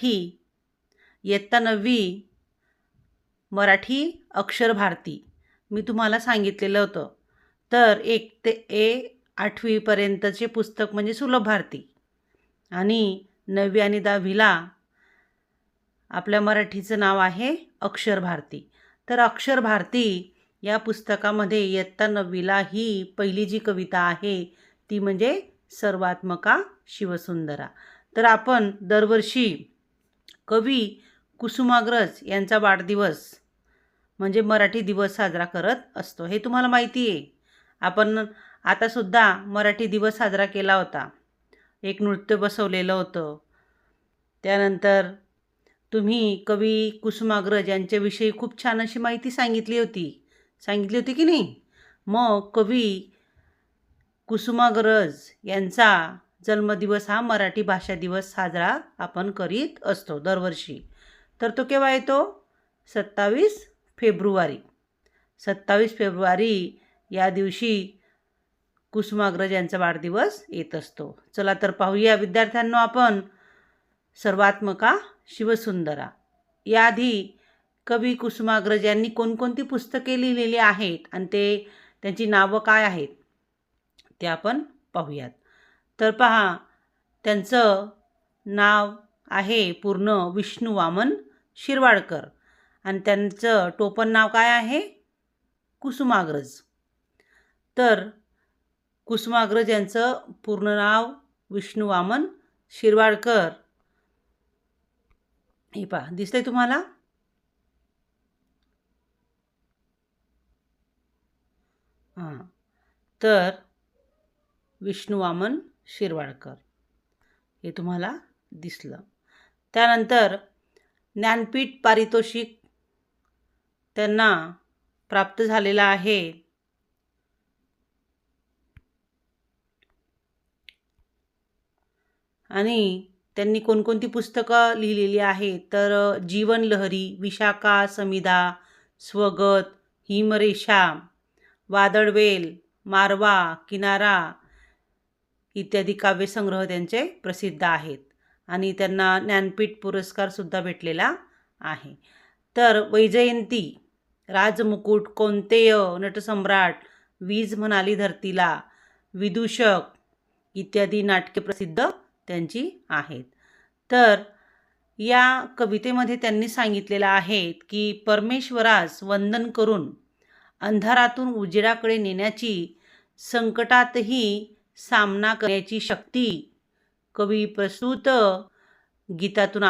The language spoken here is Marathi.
मराठी इयत्ता नववी मराठी अक्षर भारती. मी तुम्हाला सांगितलेलं होतं. तर एक ते ए आठवीपर्यंतचे पुस्तक म्हणजे सुलभ भारती. आणि नववी आणि दहावीला आपल्या मराठीचं नाव आहे अक्षर भारती. तर अक्षर भारती या पुस्तकामध्ये इयत्ता नववीला ही पहिली जी कविता आहे ती म्हणजे सर्वात्मका शिवसुंदरा. तर आपण दरवर्षी कवी कुसुमाग्रज यांचा वाढदिवस म्हणजे मराठी दिवस साजरा करत असतो. हे तुम्हाला माहिती आहे. आपण आतासुद्धा मराठी दिवस साजरा केला होता. एक नृत्य बसवलेलं होतं. त्यानंतर तुम्ही कवी कुसुमाग्रज यांच्याविषयी खूप छान अशी माहिती सांगितली होती. सांगितली होती की नाही? मग कवी कुसुमाग्रज यांचा जन्मदिवस हा मराठी भाषा दिवस साजरा आपण करीत असतो दरवर्षी. तर तो केव्हा येतो? सत्तावीस फेब्रुवारी. सत्तावीस फेब्रुवारी या दिवशी कुसुमाग्रज यांचा वाढदिवस येत असतो. चला तर पाहूया विद्यार्थ्यांना आपण सर्वात्मका शिवसुंदरा. याआधी कवी कुसुमाग्रज यांनी कोणकोणती पुस्तके लिहिलेली आहेत आणि ते त्यांची नावं काय आहेत ते आपण पाहूयात. तर पहा त्यांचं नाव आहे पूर्ण विष्णू वामन शिरवाडकर. आणि त्यांचं टोपण नाव काय आहे? कुसुमाग्रज. तर कुसुमाग्रज यांचं पूर्ण नाव विष्णू वामन शिरवाडकर. हे पहा दिसतंय तुम्हाला? हां. तर विष्णू वामन शिरवाडकर. हे तुम्हाला दिसलं. त्यानंतर ज्ञानपीठ पारितोषिक त्यांना प्राप्त झालेलं आहे. आणि त्यांनी कोणकोणती पुस्तकं लिहिलेली आहेत? तर जीवन लहरी विशाखा समिधा स्वगत हिमरेषा वादळवेल मारवा किनारा इत्यादी काव्यसंग्रह त्यांचे प्रसिद्ध आहेत. आणि त्यांना ज्ञानपीठ पुरस्कारसुद्धा भेटलेला आहे. तर वैजयंती राजमुकुट कोणतेय नटसम्राट वीज म्हणाली धरतीला विदूषक इत्यादी नाटके प्रसिद्ध त्यांची आहेत. तर या कवितेमध्ये त्यांनी सांगितलेलं आहे की परमेश्वरास वंदन करून अंधारातून उजेडाकडे नेण्याची संकटातही सामना करण्याची शक्ती कवी प्रस्तुत गीतातून